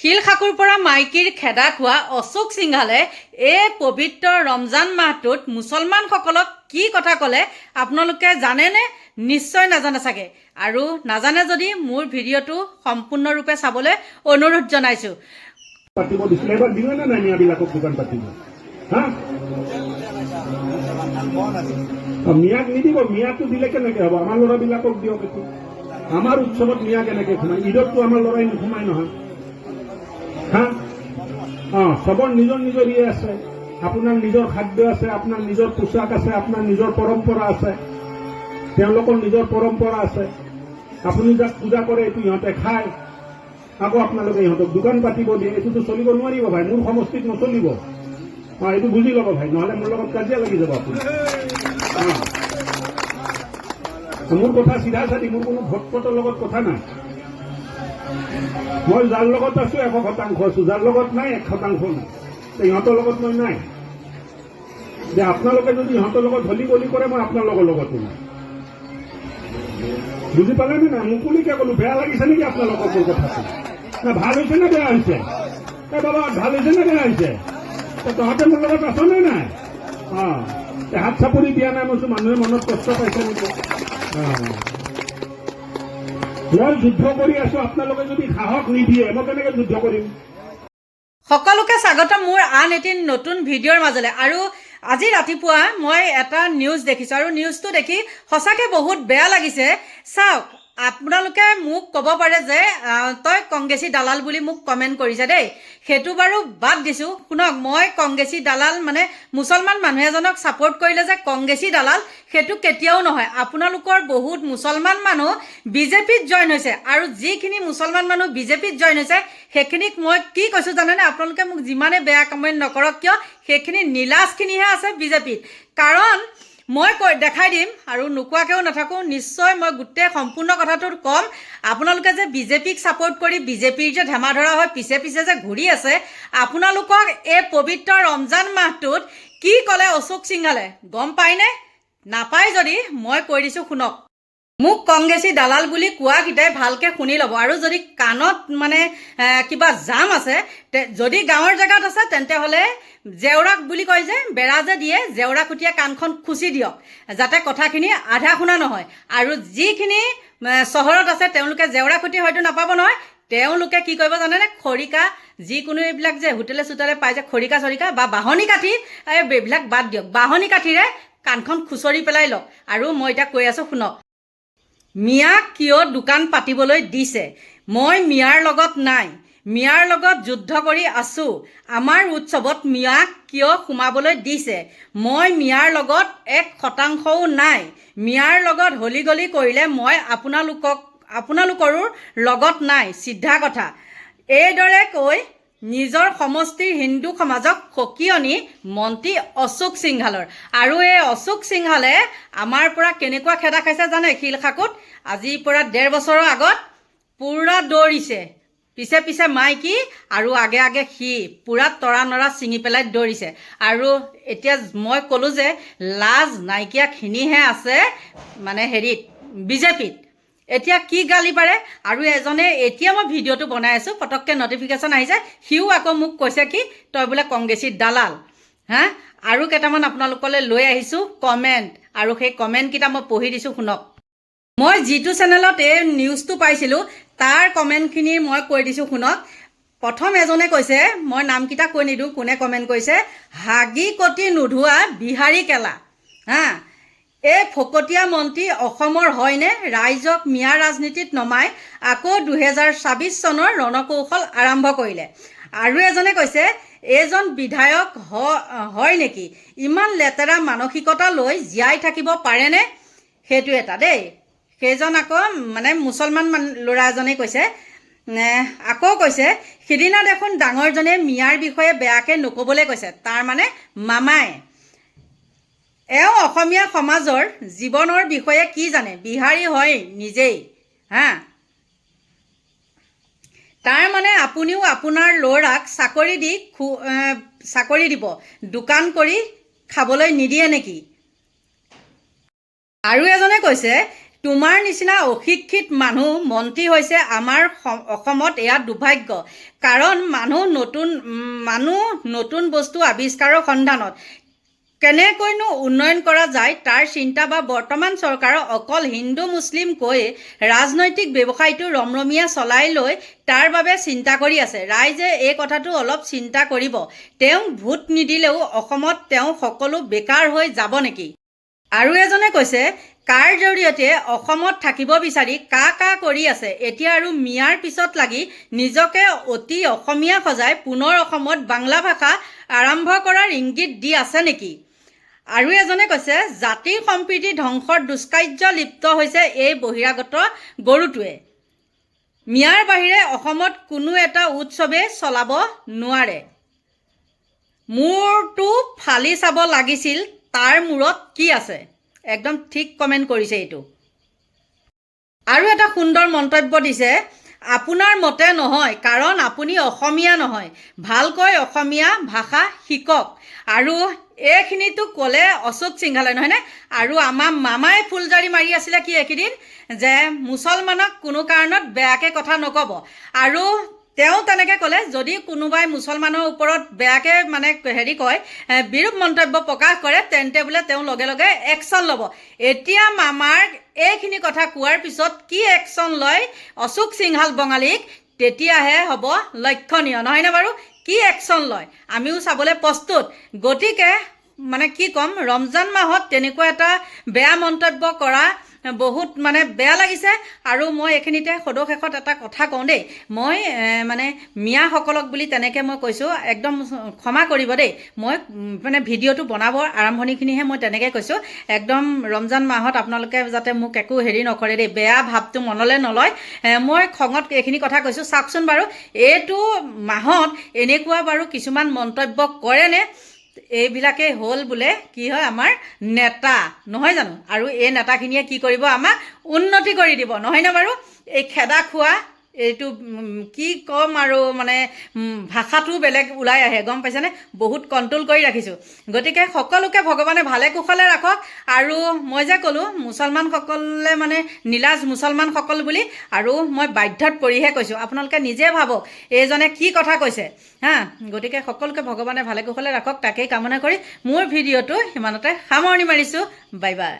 শিলশাকুৰ পৰা মাইকীৰ খেদা খোৱা অশোক সিংহালে এই পবিত্ৰ ৰমজান মাহটোত মুছলমানসকলক কি কথা ক'লে আপোনালোকে জানেনে? নিশ্চয় নাজানে চাগে। আৰু নাজানে যদি মোৰ ভিডিঅ'টো সম্পূৰ্ণৰূপে চাবলৈ অনুৰোধ জনাইছোঁ। মিয়াক নিদিব। মিয়াকটো দিলে কেনেকে হ'ব? আমাৰ ল'ৰাবিলাকক দিয়ক এইটো আমাৰ উৎসৱত মিয়া কেনেকে সোমাই ঈদততো আমাৰ ল'ৰাই নোসোমাই নহয়। হা? অ চবৰ নিজৰ নিজৰ ইয়ে আছে। আপোনাৰ নিজৰ খাদ্য আছে, আপোনাৰ নিজৰ পোচাক আছে, আপোনাৰ নিজৰ পৰম্পৰা আছে। তেওঁলোকৰ নিজৰ পৰম্পৰা আছে। আপুনি যাক পূজা কৰে, এইটো সিহঁতে খায়। আকৌ আপোনালোকে ইহঁতক দোকান পাতিব দিয়ে। এইটোতো চলিব নোৱাৰিব ভাই, মোৰ সমষ্টিত নচলিব। অ, এইটো বুজি ল'ব ভাই, নহ'লে মোৰ লগত কাজিয়া লাগি যাব আপুনি। মোৰ কথা চিধা চাধি মোৰ কোনো ভোট লগত কথা নাই। মই যাৰ লগত আছো এশ শতাংশ আছো। যাৰ লগত নাই, এক শতাংশ নাই। ইহঁতৰ লগত মই নাই। যে আপোনালোকে যদি ইহঁতৰ লগত হলি গলি কৰে, মই আপোনালোকৰ লগতো নাই। বুজি পালে নে নাই? মুকলিকে ক'লো, বেয়া লাগিছে নেকি আপোনালোকৰ মোৰ কথাটো না, ভালো হৈছে নে বেয়া হৈছে? এ, বাবা, ভালো হৈছে নে বেয়া হৈছে? তহঁতে মোৰ লগত আছ নে নাই? অ হাত চাপৰি দিয়া নাই, মই মানুহে মনত কষ্ট পাইছে নেকি? অ। মই যুদ্ধ কৰি আছো, আপোনালোকে যদি সাহস নিদিয়ে, মই কেনেকে যুদ্ধ কৰিম? সকলোকে স্বাগতম মোৰ আন এটি নতুন ভিডিঅ'ৰ মাজলৈ। আৰু আজি ৰাতিপুৱা মই এটা নিউজ দেখিছোঁ। আৰু নিউজটো দেখি সঁচাকৈ বহুত বেয়া লাগিছে। চাওক আপোনালোকে মোক ক'ব পাৰে যে তই কংগ্ৰেছী দালাল বুলি মোক কমেণ্ট কৰিছে দেই। সেইটো বাৰু বাদ দিছোঁ। শুনক, মই কংগ্ৰেছী দালাল মানে মুছলমান মানুহ এজনক ছাপোৰ্ট কৰিলে যে কংগ্ৰেছী দালাল, সেইটো কেতিয়াও নহয়। আপোনালোকৰ বহুত মুছলমান মানুহ বিজেপিত জইন হৈছে আৰু যিখিনি মুছলমান মানুহ বিজেপিত জইন হৈছে, সেইখিনিক মই কি কৈছোঁ জানেনে? আপোনালোকে মোক যিমানে বেয়া কমেণ্ট নকৰক কিয়, সেইখিনি নীলাজখিনিহে আছে বিজেপিত। কাৰণ মই কৈ দেখাই দিম আৰু নোকোৱাকৈও নাথাকোঁ। নিশ্চয় মই গোটেই সম্পূৰ্ণ কথাটো ক'ম। আপোনালোকে যে বিজেপিক ছাপৰ্ট কৰি বিজেপিৰ যে ধেমা ধৰা হৈ পিছে পিছে যে ঘূৰি আছে, আপোনালোকক এই পবিত্ৰ ৰমজান মাহটোত কি ক'লে অশোক সিংহালে? গম পায়নে নাপায় যদি মই কৈ দিছোঁ শুনক। মোক কংগ্ৰেছী দালাল বুলি কোৱাকেইটাই ভালকৈ শুনি ল'ব। আৰু যদি কাণত মানে কিবা জাম আছে যদি গাঁৱৰ জেগাত আছে তেন্তে হ'লে জেওৰাক বুলি কয় যে, বেৰা যে দিয়ে, জেওৰা খুটিয়ে কাণখন খুচি দিয়ক, যাতে কথাখিনি আধা শুনা নহয়। আৰু যিখিনি চহৰত আছে, তেওঁলোকে জেওৰা খুটি হয়তো নাপাব নহয়। তেওঁলোকে কি কৰিব জানেনে? খৰিকা, যিকোনো এইবিলাক যে হোটেলে চোটেলে পাই যে খৰিকা চৰিকা বা বাঁহনি কাঠি এইবিলাক বাদ দিয়ক। বাঁহনি কাঠিৰে কাণখন খুচৰি পেলাই লওক। আৰু মই এতিয়া কৈ আছোঁ, শুনক। মিয়াক কিয় দোকান পাতিবলৈ দিছে? মই মিয়াৰ লগত নাই। মিয়াৰ লগত যুদ্ধ কৰি আছোঁ। আমাৰ উৎসৱত মিয়াক কিয় সোমাবলৈ দিছে? মই মিয়াৰ লগত এক শতাংশও নাই। মিয়াৰ লগত হলি গলি কৰিলে মই আপোনালোকক আপোনালোকৰো লগত নাই। চিধা কথা। এইদৰে কৈ নিজৰ সমষ্টিৰ হিন্দু সমাজক সকিয়নি মন্ত্ৰী অশোক সিংহালৰ। আৰু এই অশোক সিংহালে আমাৰ পৰা কেনেকুৱা খেদা খাইছে জানে শিলশাকুত আজিৰ পৰা ডেৰ বছৰৰ আগত পূৰা দৌৰিছে। পিছে পিছে মাইকী আৰু আগে আগে সি পূৰা তৰা নৰা ছিঙি পেলাই দৌৰিছে। আৰু এতিয়া মই ক'লোঁ যে লাজ নাইকিয়াখিনিহে আছে মানে হেৰিত, বিজেপিত। এতিয়া কি গালি পাৰে? আৰু এজনে এতিয়া মই ভিডিঅ'টো বনাই আছোঁ পটককৈ নটিফিকেশ্যন আহিছে সিও আকৌ মোক কৈছে কি, তই বোলে কংগ্ৰেছী দালাল, হা? আৰু কেইটামান আপোনালোকলৈ লৈ আহিছোঁ কমেণ্ট আৰু সেই কমেণ্টকেইটা মই পঢ়ি দিছোঁ, শুনক। মই যিটো চেনেলত এই নিউজটো পাইছিলোঁ, তাৰ কমেণ্টখিনি মই কৈ দিছোঁ, শুনক। প্ৰথম এজনে কৈছে, মই নামকেইটা কৈ নিদিওঁ, কোনে কমেণ্ট কৰিছে? হাগি কটি নোধোৱা বিহাৰী কেলা, হা? এই ফকতীয়া মন্ত্ৰী অসমৰ হয়নে? ৰাইজক মিয়া ৰাজনীতিত নমাই আকৌ দুহেজাৰ ছাব্বিছ চনৰ ৰণকৌশল আৰম্ভ কৰিলে। আৰু এজনে কৈছে এইজন বিধায়ক হয় নেকি? ইমান লেতেৰা মানসিকতা লৈ জীয়াই থাকিব পাৰেনে? সেইটো এটা দেই। সেইজন আকৌ মানে মুছলমান ল'ৰা এজনে কৈছে আকৌ কৈছে, সিদিনা দেখোন ডাঙৰজনে মিয়াৰ বিষয়ে বেয়াকৈ নক'বলৈ কৈছে। তাৰ মানে মামাই এওঁ অসমীয়া সমাজৰ জীৱনৰ বিষয়ে কি জানে? বিহাৰী হয় নিজেই হা? তাৰ মানে আপুনিও আপোনাৰ ল'ৰাক চাকৰি দি খু চাকৰি দিব দোকান কৰি খাবলৈ নিদিয়ে নেকি? আৰু এজনে কৈছে তোমাৰ নিচিনা অশিক্ষিত মানুহ মন্ত্ৰী হৈছে আমাৰ অসমত এয়া দুৰ্ভাগ্য। কাৰণ মানুহ নতুন মানুহ নতুন বস্তু আৱিষ্কাৰৰ সন্ধানত। কেনেকৈনো উন্নয়ন কৰা যায় তাৰ চিন্তা বা বৰ্তমান চৰকাৰৰ অকল হিন্দু মুছলিম কৈ ৰাজনৈতিক ব্যৱসায়টো ৰমৰমীয়া চলাই লৈ তাৰ বাবে চিন্তা কৰি আছে। ৰাইজে এই কথাটো অলপ চিন্তা কৰিব। তেওঁ ভোট নিদিলেও অসমত তেওঁ সকলো বেকাৰ হৈ যাব নেকি? আৰু এজনে কৈছে কাৰ জৰিয়তে অসমত থাকিব বিচাৰি কা কা কৰি আছে। এতিয়া আৰু মিয়াৰ পিছত লাগি নিজকে অতি অসমীয়া সজাই পুনৰ অসমত বাংলা ভাষা আৰম্ভ কৰাৰ ইংগিত দি আছে নেকি? আৰু এজনে কৈছে জাতিৰ সম্প্ৰীতি ধ্বংসৰ দুষ্কাৰ্য লিপ্ত হৈছে এই বহিৰাগত গৰুটোৱে। মিয়াৰ বাহিৰে অসমত কোনো এটা উৎসৱেই চলাব নোৱাৰে। মূৰটো ফালি চাব লাগিছিল তাৰ মূৰত কি আছে? একদম ঠিক কমেণ্ট কৰিছে এইটো। আৰু এটা সুন্দৰ মন্তব্য দিছে আপোনাৰ মতে নহয় কাৰণ আপুনি অসমীয়া নহয়। ভালকৈ অসমীয়া ভাষা শিকক আৰু এইখিনিতো ক'লে অশোক সিংহালে নহয়নে? আৰু আমাৰ মামাই ফুলজাৰি মাৰি আছিলে কি এইকেইদিন? যে মুছলমানক কোনো কাৰণত বেয়াকৈ কথা নক'ব। আৰু তেওঁ তেনেকৈ ক'লে, যদি কোনোবাই মুছলমানৰ ওপৰত বেয়াকৈ মানে হেৰি কয় বিৰূপ মন্তব্য প্ৰকাশ কৰে, তেন্তে বোলে তেওঁ লগে লগে একশ্যন ল'ব। এতিয়া মামাৰ এইখিনি কথা কোৱাৰ পিছত কি একশ্যন লয় অশোক সিংহাল বঙালীক? তেতিয়াহে হ'ব লক্ষণীয়। নহয়নে বাৰু? কি একশ্যন লয়? আমিও চাবলৈ প্ৰস্তুত। গতিকে মানে কি ক'ম ৰমজান মাহত তেনেকুৱা এটা বেয়া মন্তব্য কৰা বহুত মানে বেয়া লাগিছে আৰু মই এইখিনিতে সদৌ শেষত এটা কথা কওঁ দেই। মই মানে মিয়াসকলক বুলি তেনেকৈ মই কৈছোঁ একদম ক্ষমা কৰিব দেই। মই মানে ভিডিঅ'টো বনাবৰ আৰম্ভণিখিনিহে মই তেনেকৈ কৈছোঁ। একদম ৰমজান মাহত আপোনালোকে যাতে মোক একো হেৰি নকৰে দেই বেয়া ভাৱটো মনলৈ নলয়। মই খঙত এইখিনি কথা কৈছোঁ। চাওকচোন বাৰু এইটো মাহত এনেকুৱা বাৰু কিছুমান মন্তব্য কৰেনে? এইবিলাকেই হ'ল বোলে, কি হয় আমাৰ নেতা। নহয় জানো? আৰু এই নেতাখিনিয়ে কি কৰিব? আমাক উন্নতি কৰি দিব। নহয়নে বাৰু? এই খেদা খোৱা এইটো কি ক'ম আৰু মানে ভাষাটো বেলেগ ওলাই আহে, গম পাইছেনে? বহুত কণ্ট্ৰল কৰি ৰাখিছোঁ। গতিকে সকলোকে ভগৱানে ভালে কুশলে ৰাখক। আৰু মই যে ক'লোঁ, মুছলমানসকলে মানে নীলাজ মুছলমানসকল বুলি, আৰু মই বাধ্যত পৰিহে কৈছোঁ। আপোনালোকে নিজে ভাবক, এইজনে কি কথা কৈছে, হা? গতিকে সকলোকে ভগৱানে ভালে কুশলে ৰাখক, তাকেই কামনা কৰি মোৰ ভিডিঅ'টো সিমানতে সামৰণি মাৰিছোঁ। Bye bye.